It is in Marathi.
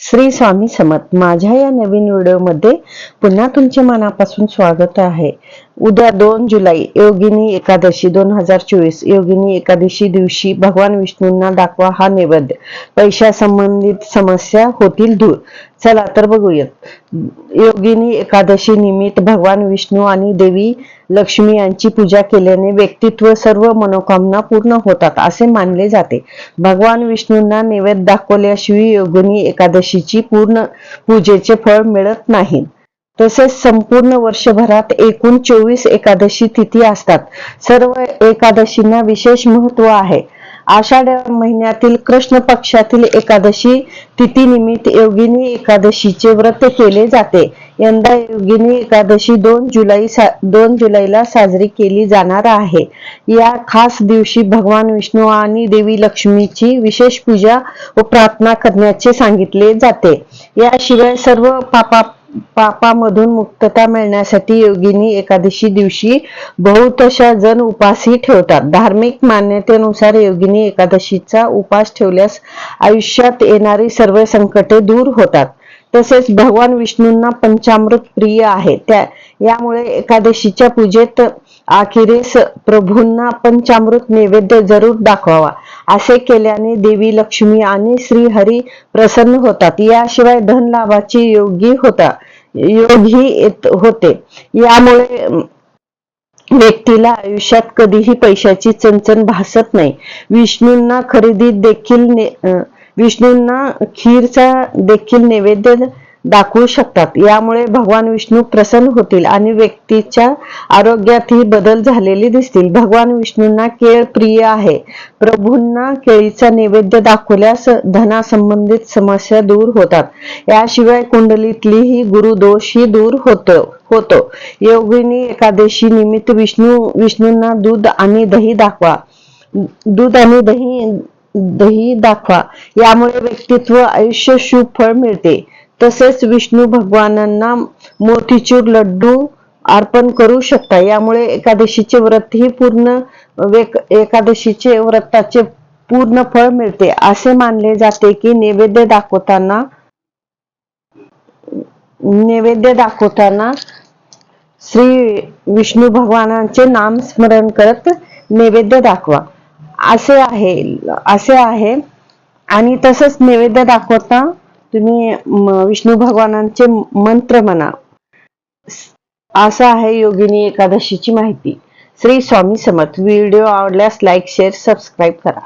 श्री स्वामी समत माझ्या या नवीन व्हिडिओमध्ये पुन्हा तुमचे मनापासून स्वागत आहे. उद्या दोन जुलै योगिनी एकादशी दोन हजार चोवीस. योगिनी एकादशी दिवशी भगवान विष्णूंना दाखवा हा नैवेद्य पैशा संबंधित समस्या होतील दूर. चला तर बघूयात. योगिनी एकादशी निमित्त भगवान विष्णू आणि देवी लक्ष्मी यांची पूजा केल्याने व्यक्तित्व सर्व मनोकामना पूर्ण होतात असे मानले जाते. भगवान विष्णूंना नैवेद्य दाखवल्याशिवाय योगिनी एकादशीची पूर्ण पूजेचे फळ मिळत नाही. तसेच संपूर्ण वर्षभरात एकूण चोवीस एकादशी तिथी असतात. सर्व एकादशींना विशेष महत्त्व आहे. आषाढ महिन्यातील कृष्ण पक्षातील एकादशी तिथी निमित्त योगिनी एकादशीचे व्रत केले जाते. यंदा योगिनी एकादशी दोन जुलै सा दोन जुलैला साजरी केली जाणार आहे. या खास दिवशी भगवान विष्णू आणि देवी लक्ष्मीची विशेष पूजा व प्रार्थना करण्याचे सांगितले जाते. याशिवाय सर्व पापा पापामधून मुक्तता मिळण्यासाठी योगिनी एकादशी दिवशी बहुतशा जण उपासही ठेवतात. धार्मिक मान्यतेनुसार योगिनी एकादशीचा उपास ठेवल्यास आयुष्यात येणारी सर्व संकटे दूर होतात. तसेच भगवान विष्णूंना पंचामृत प्रिय आहे. त्या यामुळे एकादशीच्या पूजेत अखेरीस प्रभूंना पंचामृत नैवेद्य जरूर दाखवावा. असे केल्याने देवी लक्ष्मी आणि श्रीहरी प्रसन्न होतात. याशिवाय धन लाभाची योगी होता योगी येत होते. यामुळे व्यक्तीला आयुष्यात कधीही पैशाची चणचण भासत नाही. विष्णूंना खरेदी देखील अं, विष्णूंना खीरचा देखील नैवेद्य दाखवू शकतात. यामुळे भगवान विष्णू प्रसन्न होतील आणि व्यक्तीच्या आरोग्यातही बदल झालेले दिसतील. भगवान विष्णूंना केळ प्रिय आहे. प्रभूंना केळीचा नैवेद्य दाखवल्यास धनासंबंधित समस्या दूर होतात. याशिवाय कुंडलीतली ही गुरुदोष ही दूर होतो होतो. योगिनी एकादशी निमित्त विष्णू विष्णूंना दूध आणि दही दाखवा. दूध आणि दही दही दाखवा. यामुळे व्यक्तित्व आयुष्य शुभ फळ मिळते. तसेच विष्णू भगवानांना मोतीचूर लड्डू अर्पण करू शकता. यामुळे एकादशीचे व्रत ही पूर्ण एकादशीचे व्रताचे पूर्ण फळ मिळते. असे मानले जाते की नैवेद्य दाखवताना नैवेद्य दाखवताना श्री विष्णू भगवानांचे नाम स्मरण करत नैवेद्य दाखवा. असे आहे असे आहे. आणि तसंच नैवेद्य दाखवता तुम्ही विष्णू भगवानांचे मंत्र म्हणा. असं आहे योगिनी एकादशीची माहिती. श्री स्वामी समर्थ. व्हिडिओ आवडल्यास लाईक शेअर सबस्क्राईब करा.